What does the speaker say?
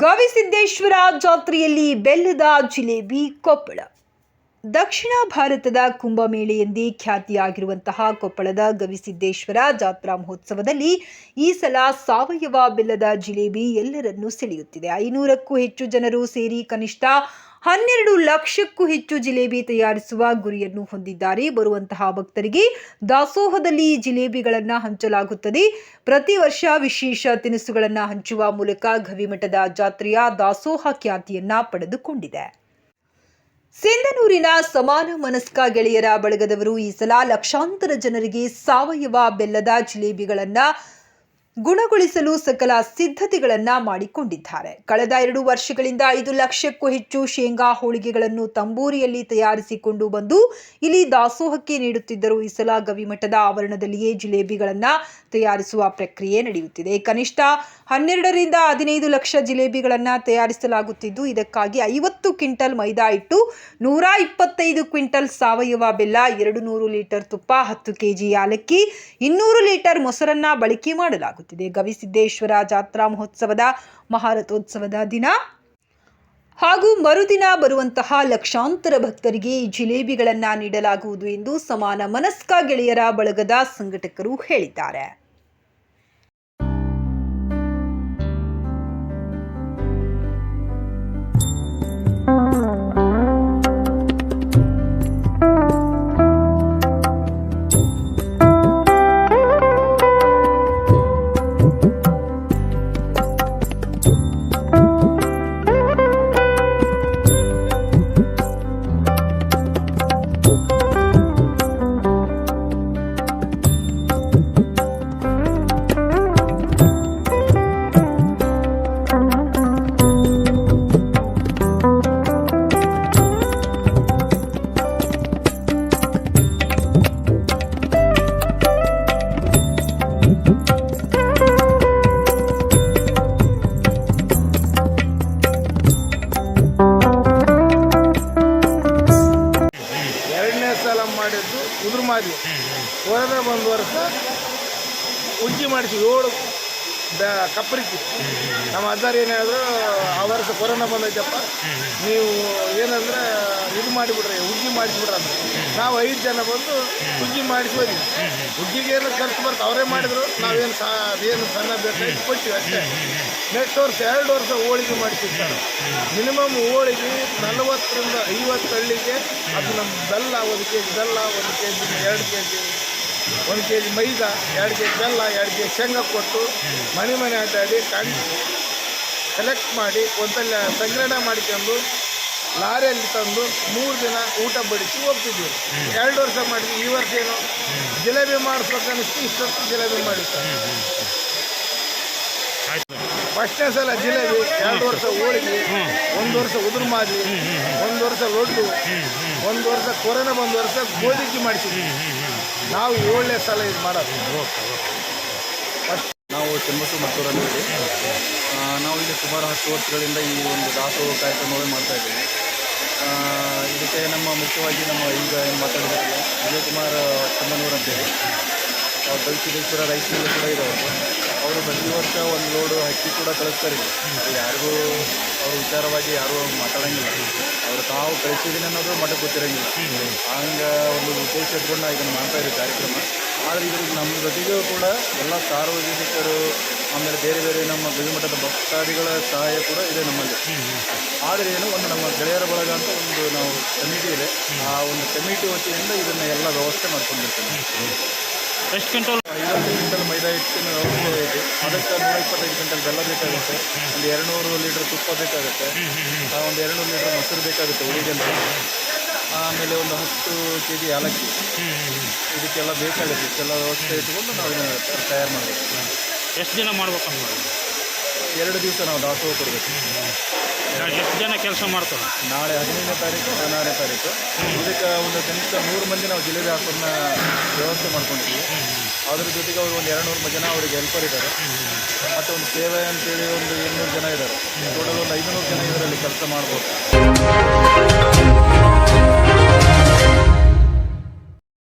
ಗವಿಸಿದ್ದೇಶ್ವರ ಜಾತ್ರೆಯಲ್ಲಿ ಬೆಲ್ಲದ ಜಿಲೇಬಿ ಕೊಪ್ಪಳ. ದಕ್ಷಿಣ ಭಾರತದ ಕುಂಭಮೇಳೆ ಎಂದೇ ಖ್ಯಾತಿಯಾಗಿರುವಂತಹ ಕೊಪ್ಪಳದ ಗವಿಸಿದ್ದೇಶ್ವರ ಜಾತ್ರಾ ಮಹೋತ್ಸವದಲ್ಲಿ ಈ ಸಲ ಸಾವಯವ ಬೆಲ್ಲದ ಜಿಲೇಬಿ ಎಲ್ಲರನ್ನೂ ಸೆಳೆಯುತ್ತಿದೆ. ಐನೂರಕ್ಕೂ ಹೆಚ್ಚು ಜನರು ಸೇರಿ ಕನಿಷ್ಠ ಹನ್ನೆರಡು ಲಕ್ಷಕ್ಕೂ ಹೆಚ್ಚು ಜಿಲೇಬಿ ತಯಾರಿಸುವ ಗುರಿಯನ್ನು ಹೊಂದಿದ್ದಾರೆ. ಬರುವಂತಹ ಭಕ್ತರಿಗೆ ದಾಸೋಹದಲ್ಲಿ ಜಿಲೇಬಿಗಳನ್ನು ಹಂಚಲಾಗುತ್ತದೆ. ಪ್ರತಿ ವರ್ಷ ವಿಶೇಷ ತಿನಿಸುಗಳನ್ನು ಹಂಚುವ ಮೂಲಕ ಗವಿಮಠದ ಜಾತ್ರೆಯ ದಾಸೋಹ ಖ್ಯಾತಿಯನ್ನ ಪಡೆದುಕೊಂಡಿದೆ. ಸಿಂಧನೂರಿನ ಸಮಾನ ಮನಸ್ಕ ಗೆಳೆಯರ ಬಳಗದವರು ಈ ಸಲ ಲಕ್ಷಾಂತರ ಜನರಿಗೆ ಸಾವಯವ ಬೆಲ್ಲದ ಜಿಲೇಬಿಗಳನ್ನ ಗುಣಗೊಳಿಸಲು ಸಕಲ ಸಿದ್ಧತೆಗಳನ್ನ ಮಾಡಿಕೊಂಡಿದ್ದಾರೆ. ಕಳೆದ ಎರಡು ವರ್ಷಗಳಿಂದ ಐದು ಲಕ್ಷಕ್ಕೂ ಹೆಚ್ಚು ಶೇಂಗಾ ಹೋಳಿಗೆಗಳನ್ನು ತಂಬೂರಿಯಲ್ಲಿ ತಯಾರಿಸಿಕೊಂಡು ಬಂದು ಇಲ್ಲಿ ದಾಸೋಹಕ್ಕೆ ನೀಡುತ್ತಿದ್ದರು. ಈ ಸಲ ಗವಿಮಠದ ಆವರಣದಲ್ಲಿಯೇ ಜಿಲೇಬಿಗಳನ್ನ ತಯಾರಿಸುವ ಪ್ರಕ್ರಿಯೆ ನಡೆಯುತ್ತಿದೆ. ಕನಿಷ್ಠ ಹನ್ನೆರಡರಿಂದ ಹದಿನೈದು ಲಕ್ಷ ಜಿಲೇಬಿಗಳನ್ನ ತಯಾರಿಸಲಾಗುತ್ತಿದ್ದು, ಇದಕ್ಕಾಗಿ ಐವತ್ತು ಕ್ವಿಂಟಲ್ ಮೈದಾ ಇಟ್ಟು ನೂರ ಇಪ್ಪತ್ತೈದು ಕ್ವಿಂಟಲ್ ಸಾವಯವ ಬೆಲ್ಲ, ಎರಡು ನೂರು ಲೀಟರ್ ತುಪ್ಪ, ಹತ್ತು ಕೆಜಿ ಯಾಲಕ್ಕಿ, ಇನ್ನೂರು ಲೀಟರ್ ಮೊಸರನ್ನ ಬಳಕೆ ಮಾಡಲಾಗುತ್ತಿದೆ. ಗವಿಸಿದ್ದೇಶ್ವರ ಜಾತ್ರಾ ಮಹೋತ್ಸವದ ಮಹಾರಥೋತ್ಸವದ ದಿನ. ಹಾಗೂ ಮರುದಿನ ಬರುವಂತಹ ಲಕ್ಷಾಂತರ ಭಕ್ತರಿಗೆ ಜಿಲೇಬಿಗಳನ್ನ ನೀಡಲಾಗುವುದು ಎಂದು ಸಮಾನ ಮನಸ್ಕ ಗೆಳೆಯರ ಬಳಗದ ಸಂಘಟಕರು ಹೇಳಿದ್ದಾರೆ. ಎರಡನೇ ಸಲ ಮಾಡಿದ್ದು ಉದುರು ಮಾದಿ ಹೋದ ಒಂದು ವರ್ಷ ಉಜ್ಜಿ ಮಾಡಿಸಿ ಏಳು ಕಪ್ಪರಿಕಿ ನಮ್ಮ ಅಜ್ಜಾರು ಏನು ಹೇಳಿದ್ರು, ಆ ವರ್ಷ ಕೊರೋನಾ ಬಂದೈತಪ್ಪ. ನೀವು ಏನಂದ್ರೆ, ಇದು ಮಾಡಿಬಿಡ್ರಿ, ಹುಗ್ಗಿ ಮಾಡಿಸ್ಬಿಡ್ರಿ ಅಂತ. ನಾವು ಐದು ಜನ ಬಂದು ಹುಗ್ಗಿ ಮಾಡಿಸಿ ಹುಗ್ಗಿಗೆ ಏನು ಖರ್ಚು ಬರ್ತಾ ಅವರೇ ಮಾಡಿದ್ರು. ನಾವೇನು ಸಾ, ಅದೇನು ಸಣ್ಣ ಬೇಕಾಯ್ತು ಕೊಟ್ಟಿವಿ ಅಷ್ಟೇ. ನೆಕ್ಸ್ಟ್ ವರ್ಷ ಎರಡು ವರ್ಷ ಹೋಳಿಗೆ ಮಾಡಿಸಿರ್ತಾರೆ. ಮಿನಿಮಮ್ ಹೋಳಿಗೆ ನಲವತ್ತರಿಂದ ಐವತ್ತು ಹಳ್ಳಿಗೆ ಅದು ನಮ್ಮ ಬೆಲ್ಲ ಒಂದು ಕೆ ಜಿ ಬೆಲ್ಲ ಒಂದು ಕೆ ಜಿ ಎರಡು ಕೆ ಜಿ ಒಂದು ಕೆ ಜಿ ಮೈದಾ, ಎರಡು ಕೆ ಜಿ ಬೆಲ್ಲ, ಎರಡು ಕೆ ಜಿ ಶೇಂಗಾ ಕೊಟ್ಟು ಮನೆ ಮನೆ ಅಡ್ಡಾಡಿ ಕಣ್ಣು ಕಲೆಕ್ಟ್ ಮಾಡಿ ಒಂದಲ್ಲ ಸಂಗ್ರಹಣೆ ಮಾಡಿಕೊಂಡು ಲಾರಿಯಲ್ಲಿ ತಂದು ಮೂರು ದಿನ ಊಟ ಬಡಿಸಿ ಹೋಗ್ತಿದ್ವಿ. ಎರಡು ವರ್ಷ ಮಾಡಿದ್ವಿ. ಈ ವರ್ಷ ಏನು? ಜಿಲೇಬಿ ಮಾಡಿಸ್ಬೇಕನ್ನಿಸ್ತು. ಇಷ್ಟೊತ್ತು ಜಿಲೇಬಿ ಮಾಡಿರ್ತಾರೆ ಫಸ್ಟ್ನೇ ಸಲ ಜಿಲೇಬಿ ಎರಡು ವರ್ಷ ಹೋಳಿಗೆ, ಒಂದು ವರ್ಷ ಉದುರು ಮಾದಲಿ ಒಂದು ವರ್ಷ ಲೊಡ್ಡು, ಒಂದು ವರ್ಷ ಕೊರೋನಾ ಒಂದು ವರ್ಷ ಗೋಧಿಗೆ ಮಾಡಿಸಿದ್ವಿ. ನಾವು ಏಳನೇ ಸಲ ಇದು ಮಾಡೋದು. ನಾವು ಚೆಮ್ಮಸು ಮತ್ತೂರಲ್ಲಿ ನಾವು ಇಲ್ಲಿ ಸುಮಾರು ಹತ್ತು ವರ್ಷಗಳಿಂದ ಈ ಒಂದು ದಾಸೋಹ ಕಾರ್ಯಕ್ರಮಗಳು ಮಾಡ್ತಾ ಇದ್ದೀವಿ. ಇದಕ್ಕೆ ನಮ್ಮ ಮುಖ್ಯವಾಗಿ ನಮ್ಮ ಈಗ ಏನು ಮಾತಾಡಿದಾರಲ್ಲ ವಿಜಯಕುಮಾರ್ ಚಂದನೂರ್ ಅಂತೇಳಿ. ಅವ್ರು ದಕ್ಷಿಣೇಶ್ವರ ರೈಸ್ ಕೂಡ ಇರೋದು ಅವರು ಪ್ರತಿ ವರ್ಷ ಒಂದು ಲೋಡು ಹಕ್ಕಿ ಕೂಡ ಕಳಿಸ್ತಾರೆ ಯಾರಿಗೂ ವಿಚಾರವಾಗಿ ಯಾರೂ ಮಾತಾಡಂಗಿಲ್ಲ. ಅವ್ರು ತಾವು ಕಳಿಸಿದ್ದೀನಿ ಅನ್ನೋದು ಮಠಕ್ಕೆ ಗೊತ್ತಿರಂಗಿಲ್ಲ. ಹಂಗೆ ಒಂದು ಉದ್ದೇಶ ಇಟ್ಕೊಂಡು ನಾವು ಇದನ್ನು ಮಾಡ್ತಾ ಇದ್ದೀವಿ ಕಾರ್ಯಕ್ರಮ. ಆದರೆ ಇದ್ರಿಗೆ ನಮ್ಮ ಜೊತೆಗೂ ಕೂಡ ಎಲ್ಲ ಸಾರ್ವಜನಿಕರು, ಆಮೇಲೆ ಬೇರೆ ಬೇರೆ ನಮ್ಮ ಗವಿಮಠದ ಭಕ್ತಾದಿಗಳ ಸಹಾಯ ಕೂಡ ಇದೆ ನಮ್ಮಲ್ಲಿ. ಆದರೆ ಏನು, ಒಂದು ನಮ್ಮ ಗೆಳೆಯರ ಬಳಗ ಅಂತ ಒಂದು ನಾವು ಕಮಿಟಿ ಇದೆ. ಆ ಒಂದು ಕಮಿಟಿ ವತಿಯಿಂದ ಇದನ್ನು ಎಲ್ಲ ವ್ಯವಸ್ಥೆ ಮಾಡ್ಕೊಂಡಿರ್ತೀವಿ. ಎಷ್ಟು ಕ್ವಿಂಟಲ್? ಐವತ್ತು ಕ್ವಿಂಟಲ್ ಮೈದಾ ಹಿಟ್ಟಿನ ವ್ಯವಸ್ಥೆ ಇದೆ ಅದಕ್ಕೆ ನೂರ ಇಪ್ಪತ್ತೈದು ಕ್ವಿಂಟಲ್ ಬೆಲ್ಲ ಬೇಕಾಗುತ್ತೆ. ಒಂದು ಎರಡುನೂರು ಲೀಟ್ರ್ ತುಪ್ಪ ಬೇಕಾಗುತ್ತೆ. ಒಂದು ಎರಡುನೂರು ಲೀಟ್ರ್ ಮೊಸರು ಬೇಕಾಗುತ್ತೆ ಉಳಿಗೆಲ್ಲ ಆಮೇಲೆ ಒಂದು ಹತ್ತು ಕೆ ಜಿ ಏಲಕ್ಕಿ ಇದಕ್ಕೆಲ್ಲ ಬೇಕಾಗುತ್ತೆ. ಇಷ್ಟೆಲ್ಲ ವ್ಯವಸ್ಥೆ ಇಟ್ಕೊಂಡು ನಾವು ತಯಾರು ಮಾಡಬೇಕು. ಎಷ್ಟು ದಿನ ಮಾಡ್ಬೇಕಂತ ಮಾಡಿ ಎರಡು ದಿವಸ ನಾವು ದಾಸೋಹ ಕೊಡಬೇಕು. ಎಷ್ಟು ಜನ ಕೆಲಸ ಮಾಡ್ತಾರೆ ನಾಳೆ ಹದಿನೈದನೇ ತಾರೀಕು ಹದಿನಾರನೇ ತಾರೀಕು. ಇದಕ್ಕೆ ಒಂದು ಕನಿಷ್ಠ ನೂರು ಮಂದಿ ನಾವು ಜಿಲ್ಲೆ ಹಾಕೋದನ್ನ ವ್ಯವಸ್ಥೆ ಮಾಡ್ಕೊಂಡಿದ್ದೀವಿ. ಅದ್ರ ಜೊತೆಗೆ ಅವರು ಒಂದು ಎರಡು ನೂರು ಜನ ಅವರಿಗೆ ಹೆಲ್ಪರ್ ಇದ್ದಾರೆ ಮತ್ತು ಒಂದು ಸೇವೆ ಅಂತೇಳಿ ಒಂದು ಇನ್ನೂರು ಜನ ಇದ್ದಾರೆ ಟೋಟಲ್ ಒಂದು ಐದುನೂರು ಜನ ಇದರಲ್ಲಿ ಕೆಲಸ ಮಾಡ್ಬೋದು.